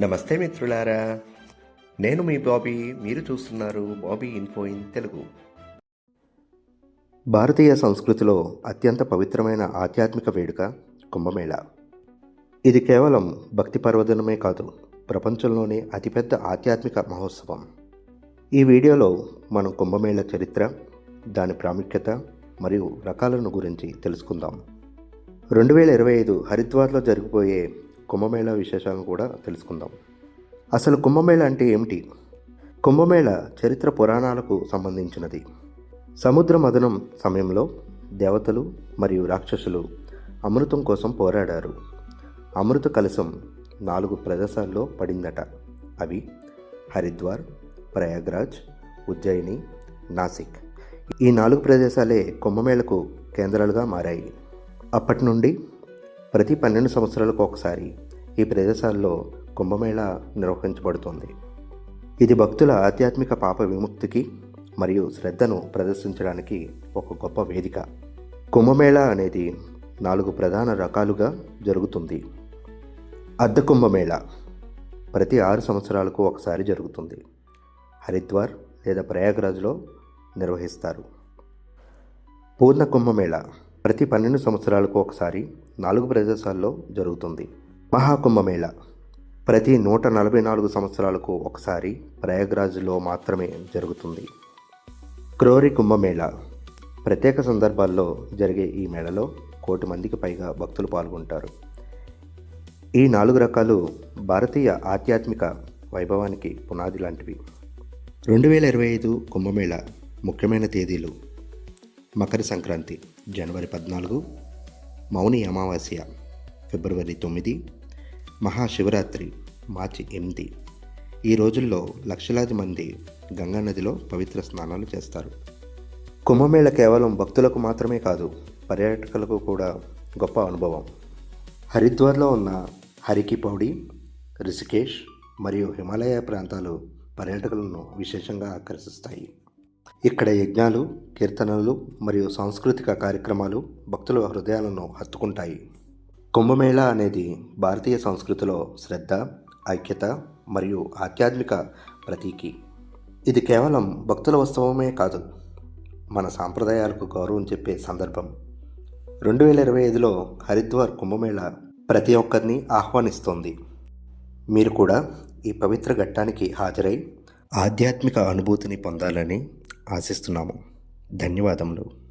నమస్తే మిత్రులారా నేను మీ బాబీ మీరు చూస్తున్నారు బాబీ ఇన్ఫో ఇన్ తెలుగు. భారతీయ సంస్కృతిలో అత్యంత పవిత్రమైన ఆధ్యాత్మిక వేడుక కుంభమేళ. ఇది కేవలం భక్తి పర్వదినమే కాదు ప్రపంచంలోనే అతిపెద్ద ఆధ్యాత్మిక మహోత్సవం. ఈ వీడియోలో మనం కుంభమేళ చరిత్ర దాని ప్రాముఖ్యత మరియు రకాలను గురించి తెలుసుకుందాం. రెండు వేల ఇరవై ఐదు హరిద్వార్లో జరిగిపోయే కుంభమేళ విశేషాలను కూడా తెలుసుకుందాం. అసలు కుంభమేళ అంటే ఏమిటి? కుంభమేళ చరిత్ర పురాణాలకు సంబంధించినది. సముద్ర మదనం సమయంలో దేవతలు మరియు రాక్షసులు అమృతం కోసం పోరాడారు. అమృత కలశం నాలుగు ప్రదేశాల్లో పడిందట. అవి హరిద్వార్ ప్రయాగ్రాజ్ ఉజ్జయిని నాసిక్. ఈ నాలుగు ప్రదేశాలే కుంభమేళకు కేంద్రాలుగా మారాయి. అప్పటి నుండి ప్రతి పన్నెండు సంవత్సరాలకు ఒకసారి ఈ ప్రదేశాల్లో కుంభమేళ నిర్వహించబడుతుంది. ఇది భక్తుల ఆధ్యాత్మిక పాప విముక్తికి మరియు శ్రద్ధను ప్రదర్శించడానికి ఒక గొప్ప వేదిక. కుంభమేళ అనేది నాలుగు ప్రధాన రకాలుగా జరుగుతుంది. అర్ధ కుంభమేళ ప్రతి ఆరు సంవత్సరాలకు ఒకసారి జరుగుతుంది. హరిద్వార్ లేదా ప్రయాగరాజ్లో నిర్వహిస్తారు. పూర్ణ కుంభమేళ ప్రతి పన్నెండు సంవత్సరాలకు ఒకసారి నాలుగు ప్రదేశాల్లో జరుగుతుంది. మహాకుంభమేళ ప్రతి నూట నలభై నాలుగు సంవత్సరాలకు ఒకసారి ప్రయాగ్రాజ్లో మాత్రమే జరుగుతుంది. క్రోరి కుంభమేళ ప్రత్యేక సందర్భాల్లో జరిగే ఈ మేళలో కోటి మందికి పైగా భక్తులు పాల్గొంటారు. ఈ నాలుగు రకాలు భారతీయ ఆధ్యాత్మిక వైభవానికి పునాది లాంటివి. రెండు వేల ఇరవై ఐదు కుంభమేళ ముఖ్యమైన తేదీలు. మకర సంక్రాంతి జనవరి పద్నాలుగు. మౌని అమావాస్య. ఫిబ్రవరి తొమ్మిది మహాశివరాత్రి మార్చి ఎనిమిది. ఈ రోజుల్లో లక్షలాది మంది గంగా నదిలో పవిత్ర స్నానాలు చేస్తారు. కుంభమేళ కేవలం భక్తులకు మాత్రమే కాదు పర్యాటకులకు కూడా గొప్ప అనుభవం. హరిద్వార్లో ఉన్న హరికి పౌడి రిషికేష్ మరియు హిమాలయ ప్రాంతాలు పర్యాటకులను విశేషంగా ఆకర్షిస్తాయి. ఇక్కడ యజ్ఞాలు కీర్తనలు మరియు సాంస్కృతిక కార్యక్రమాలు భక్తుల హృదయాలను హత్తుకుంటాయి. కుంభమేళ అనేది భారతీయ సంస్కృతిలో శ్రద్ధ ఐక్యత మరియు ఆధ్యాత్మిక ప్రతీకి. ఇది కేవలం భక్తుల ఉత్సవమే కాదు మన సాంప్రదాయాలకు గౌరవం చెప్పే సందర్భం. రెండు వేల ఇరవై ఐదులో హరిద్వార్ కుంభమేళ ప్రతి ఒక్కరిని ఆహ్వానిస్తోంది. మీరు కూడా ఈ పవిత్ర ఘట్టానికి హాజరై ఆధ్యాత్మిక అనుభూతిని పొందాలని ఆశిస్తున్నాము. ధన్యవాదములు.